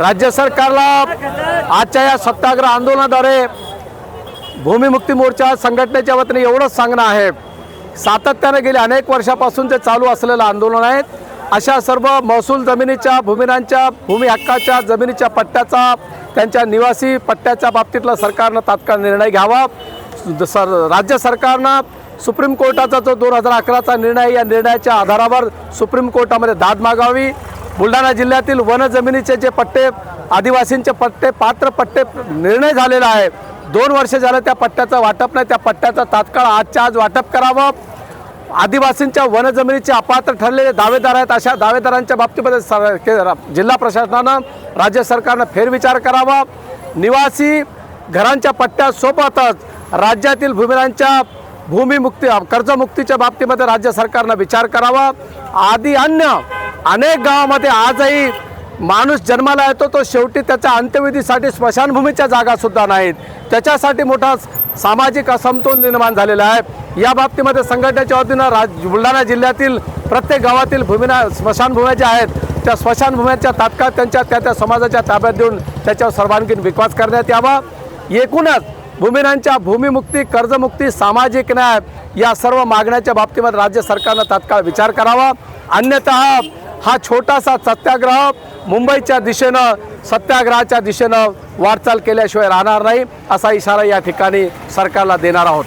राज्य सरकारला आजच्या या सत्याग्रह आंदोलनाद्वारे भूमिमुक्ती मोर्चा संघटनेच्या वतीने एवढंच सांगणं आहे. सातत्याने गेले अनेक वर्षापासून ते चालू असलेलं आंदोलन आहे अशा सर्व महसूल जमिनीच्या भूमिनांच्या भूमी हक्काच्या जमिनीच्या पट्ट्याचा त्यांच्या निवासी पट्ट्याच्या बाबतीतला सरकारनं तात्काळ निर्णय घ्यावा. सर राज्य सरकारनं सुप्रीम कोर्टाचा जो दोन हजार अकराचा निर्णय या निर्णयाच्या आधारावर सुप्रीम कोर्टामध्ये दाद मागावी. बुलढाणा जिल्ह्यातील वन जमिनीचे जे पट्टे आदिवासींचे पट्टे पात्र पट्टे निर्णय झालेला आहे. दोन वर्ष झालं त्या पट्ट्याचं वाटप नाही. त्या पट्ट्याचं तात्काळ आजच्या आज वाटप करावं. आदिवासींच्या वनजमिनीचे अपात्र ठरलेले दावेदार आहेत. अशा दावेदारांच्या बाबतीमध्ये सर के- जिल्हा प्रशासनानं राज्य सरकारनं फेरविचार करावा. निवासी घरांच्या पट्ट्यासोबतच राज्यातील भूमिरांच्या भूमिमुक्ती कर्जमुक्तीच्या बाबतीमध्ये राज्य सरकारनं विचार करावा. आदी अन्य अनेक गावामध्ये आजही माणूस जन्माला येतो तो शेवटी त्याच्या अंत्यविधीसाठी स्मशानभूमीच्या जागासुद्धा नाहीत. त्याच्यासाठी मोठा सामाजिक असमतोल निर्माण झालेला आहे. या बाबतीमध्ये संघटनेच्या वतीनं राज बुलढाणा जिल्ह्यातील प्रत्येक गावातील भूमीना स्मशानभूम्या ज्या आहेत त्या स्मशानभूम्यांच्या तात्काळ त्यांच्या त्या त्या समाजाच्या ताब्यात देऊन त्याच्यावर सर्वांगीण विकास करण्यात यावा. एकूणच भूमिनांच्या भूमिमुक्ती कर्जमुक्ती सामाजिक न्याय या सर्व मागण्याच्या बाबतीमध्ये राज्य सरकारनं तात्काळ विचार करावा. अन्यतः हा छोटासा सत्याग्रह मुंबईच्या दिशेनं सत्याग्रहाच्या दिशेनं वाटचाल केल्याशिवाय राहणार नाही असा इशारा या ठिकाणी सरकारला देणार आहोत.